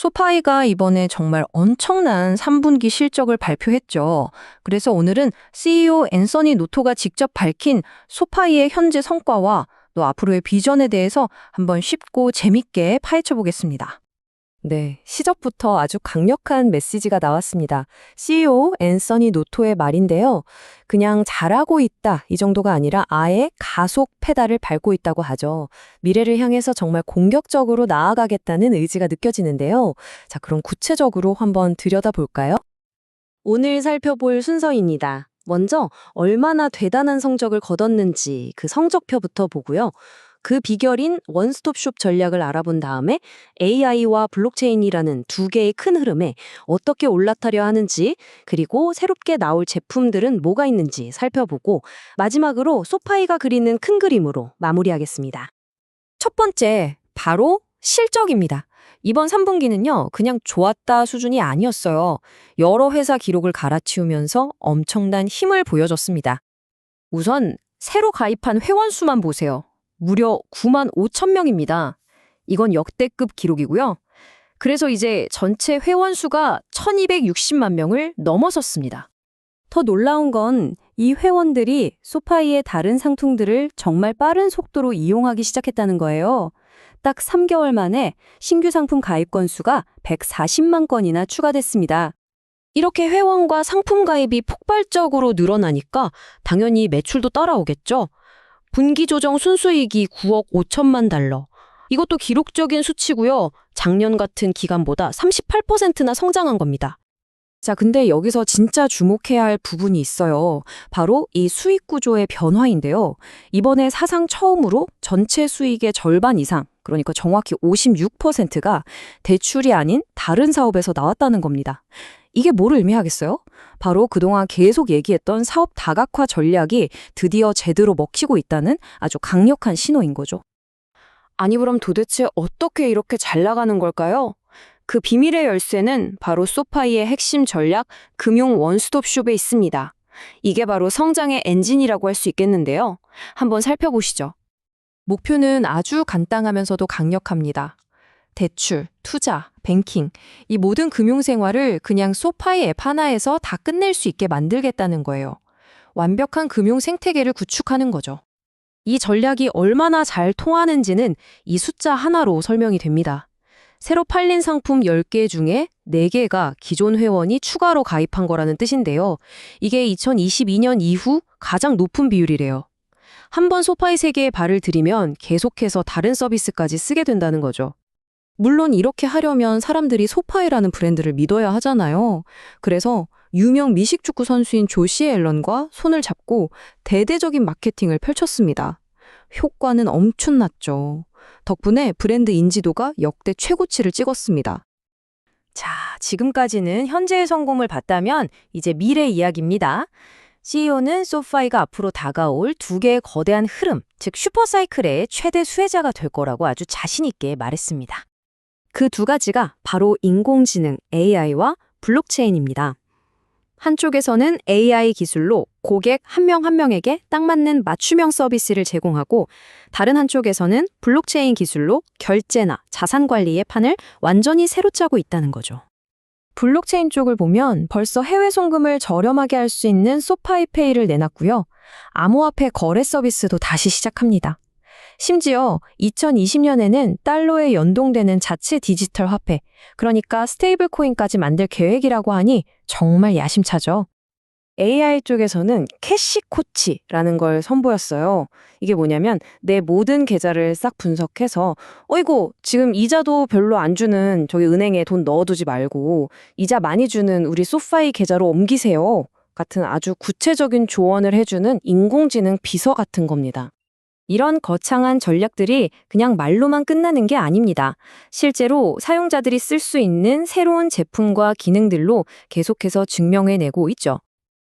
소파이가 이번에 정말 엄청난 3분기 실적을 발표했죠. 그래서 오늘은 CEO 앤서니 노토가 직접 밝힌 소파이의 현재 성과와 또 앞으로의 비전에 대해서 한번 쉽고 재밌게 파헤쳐 보겠습니다. 네, 시작부터 아주 강력한 메시지가 나왔습니다. CEO 앤서니 노토의 말인데요. 그냥 잘하고 있다 이 정도가 아니라 아예 가속 페달을 밟고 있다고 하죠. 미래를 향해서 정말 공격적으로 나아가겠다는 의지가 느껴지는데요. 자, 그럼 구체적으로 한번 들여다볼까요? 오늘 살펴볼 순서입니다. 먼저 얼마나 대단한 성적을 거뒀는지 그 성적표부터 보고요. 그 비결인 원스톱숍 전략을 알아본 다음에 AI와 블록체인이라는 두 개의 큰 흐름에 어떻게 올라타려 하는지 그리고 새롭게 나올 제품들은 뭐가 있는지 살펴보고 마지막으로 소파이가 그리는 큰 그림으로 마무리하겠습니다. 첫 번째, 바로 실적입니다. 이번 3분기는요, 그냥 좋았다 수준이 아니었어요. 여러 회사 기록을 갈아치우면서 엄청난 힘을 보여줬습니다. 우선 새로 가입한 회원 수만 보세요. 무려 9만 5천 명입니다. 이건 역대급 기록이고요. 그래서 이제 전체 회원 수가 1260만 명을 넘어섰습니다. 더 놀라운 건 이 회원들이 소파이의 다른 상품들을 정말 빠른 속도로 이용하기 시작했다는 거예요. 딱 3개월 만에 신규 상품 가입 건수가 140만 건이나 추가됐습니다. 이렇게 회원과 상품 가입이 폭발적으로 늘어나니까 당연히 매출도 따라오겠죠. 분기 조정 순수익이 9억 5천만 달러. 이것도 기록적인 수치고요. 작년 같은 기간보다 38%나 성장한 겁니다. 자, 근데 여기서 진짜 주목해야 할 부분이 있어요. 바로 이 수익 구조의 변화인데요. 이번에 사상 처음으로 전체 수익의 절반 이상, 그러니까 정확히 56%가 대출이 아닌 다른 사업에서 나왔다는 겁니다. 이게 뭐를 의미하겠어요? 바로 그동안 계속 얘기했던 사업 다각화 전략이 드디어 제대로 먹히고 있다는 아주 강력한 신호인 거죠. 아니 그럼 도대체 어떻게 이렇게 잘 나가는 걸까요? 그 비밀의 열쇠는 바로 소파이의 핵심 전략 금융 원스톱숍에 있습니다. 이게 바로 성장의 엔진이라고 할 수 있겠는데요. 한번 살펴보시죠. 목표는 아주 간단하면서도 강력합니다. 대출, 투자, 뱅킹, 이 모든 금융 생활을 그냥 소파의 앱 하나에서 다 끝낼 수 있게 만들겠다는 거예요. 완벽한 금융 생태계를 구축하는 거죠. 이 전략이 얼마나 잘 통하는지는 이 숫자 하나로 설명이 됩니다. 새로 팔린 상품 10개 중에 4개가 기존 회원이 추가로 가입한 거라는 뜻인데요. 이게 2022년 이후 가장 높은 비율이래요. 한 번 소파의 세계에 발을 들이면 계속해서 다른 서비스까지 쓰게 된다는 거죠. 물론 이렇게 하려면 사람들이 소파이라는 브랜드를 믿어야 하잖아요. 그래서 유명 미식축구 선수인 조시 앨런과 손을 잡고 대대적인 마케팅을 펼쳤습니다. 효과는 엄청났죠. 덕분에 브랜드 인지도가 역대 최고치를 찍었습니다. 자, 지금까지는 현재의 성공을 봤다면 이제 미래 이야기입니다. CEO는 소파이가 앞으로 다가올 두 개의 거대한 흐름, 즉 슈퍼사이클의 최대 수혜자가 될 거라고 아주 자신 있게 말했습니다. 그 두 가지가 바로 인공지능 AI와 블록체인입니다. 한쪽에서는 AI 기술로 고객 한명한 명에게 딱 맞는 맞춤형 서비스를 제공하고 다른 한쪽에서는 블록체인 기술로 결제나 자산 관리의 판을 완전히 새로 짜고 있다는 거죠. 블록체인 쪽을 보면 벌써 해외 송금을 저렴하게 할 수 있는 소파이페이를 내놨고요. 암호화폐 거래 서비스도 다시 시작합니다. 심지어 2020년에는 달러에 연동되는 자체 디지털 화폐, 그러니까 스테이블 코인까지 만들 계획이라고 하니 정말 야심차죠. AI 쪽에서는 캐시 코치라는 걸 선보였어요. 이게 뭐냐면 내 모든 계좌를 싹 분석해서 어이고 지금 이자도 별로 안 주는 저기 은행에 돈 넣어두지 말고 이자 많이 주는 우리 소파이 계좌로 옮기세요. 같은 아주 구체적인 조언을 해주는 인공지능 비서 같은 겁니다. 이런 거창한 전략들이 그냥 말로만 끝나는 게 아닙니다. 실제로 사용자들이 쓸 수 있는 새로운 제품과 기능들로 계속해서 증명해내고 있죠.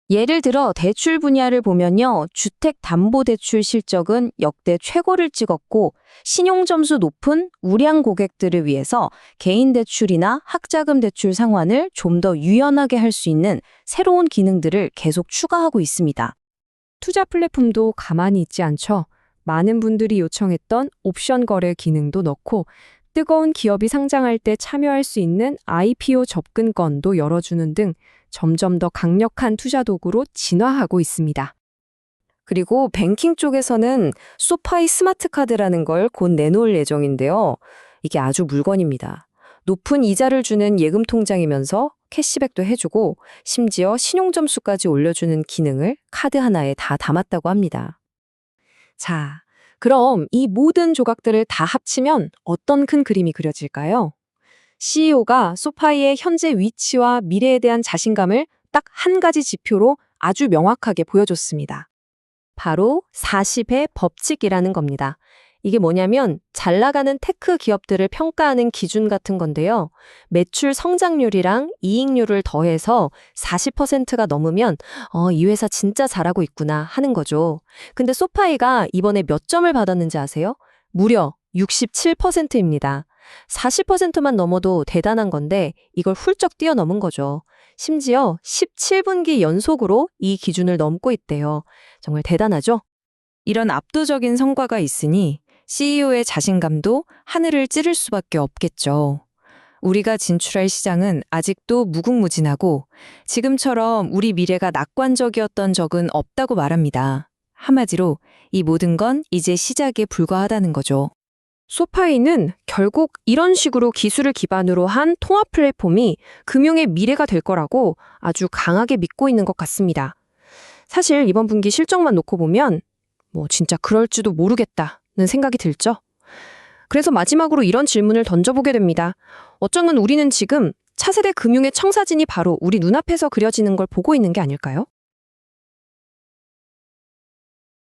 예를 들어 대출 분야를 보면요. 주택담보대출 실적은 역대 최고를 찍었고 신용점수 높은 우량 고객들을 위해서 개인 대출이나 학자금 대출 상환을 좀 더 유연하게 할 수 있는 새로운 기능들을 계속 추가하고 있습니다. 투자 플랫폼도 가만히 있지 않죠. 많은 분들이 요청했던 옵션 거래 기능도 넣고 뜨거운 기업이 상장할 때 참여할 수 있는 IPO 접근권도 열어주는 등 점점 더 강력한 투자 도구로 진화하고 있습니다. 그리고 뱅킹 쪽에서는 소파이 스마트 카드라는 걸 곧 내놓을 예정인데요. 이게 아주 물건입니다. 높은 이자를 주는 예금 통장이면서 캐시백도 해주고 심지어 신용 점수까지 올려주는 기능을 카드 하나에 다 담았다고 합니다. 자, 그럼 이 모든 조각들을 다 합치면 어떤 큰 그림이 그려질까요? CEO가 소파이의 현재 위치와 미래에 대한 자신감을 딱 한 가지 지표로 아주 명확하게 보여줬습니다. 바로 40의 법칙이라는 겁니다. 이게 뭐냐면 잘 나가는 테크 기업들을 평가하는 기준 같은 건데요. 매출 성장률이랑 이익률을 더해서 40%가 넘으면 어, 이 회사 진짜 잘하고 있구나 하는 거죠. 근데 소파이가 이번에 몇 점을 받았는지 아세요? 무려 67%입니다. 40%만 넘어도 대단한 건데 이걸 훌쩍 뛰어넘은 거죠. 심지어 17분기 연속으로 이 기준을 넘고 있대요. 정말 대단하죠? 이런 압도적인 성과가 있으니 CEO의 자신감도 하늘을 찌를 수밖에 없겠죠. 우리가 진출할 시장은 아직도 무궁무진하고 지금처럼 우리 미래가 낙관적이었던 적은 없다고 말합니다. 한마디로 이 모든 건 이제 시작에 불과하다는 거죠. 소파이는 결국 이런 식으로 기술을 기반으로 한 통합 플랫폼이 금융의 미래가 될 거라고 아주 강하게 믿고 있는 것 같습니다. 사실 이번 분기 실적만 놓고 보면 뭐 진짜 그럴지도 모르겠다는 생각이 들죠. 그래서 마지막으로 이런 질문을 던져보게 됩니다. 어쩌면 우리는 지금 차세대 금융의 청사진이 바로 우리 눈앞에서 그려지는 걸 보고 있는 게 아닐까요?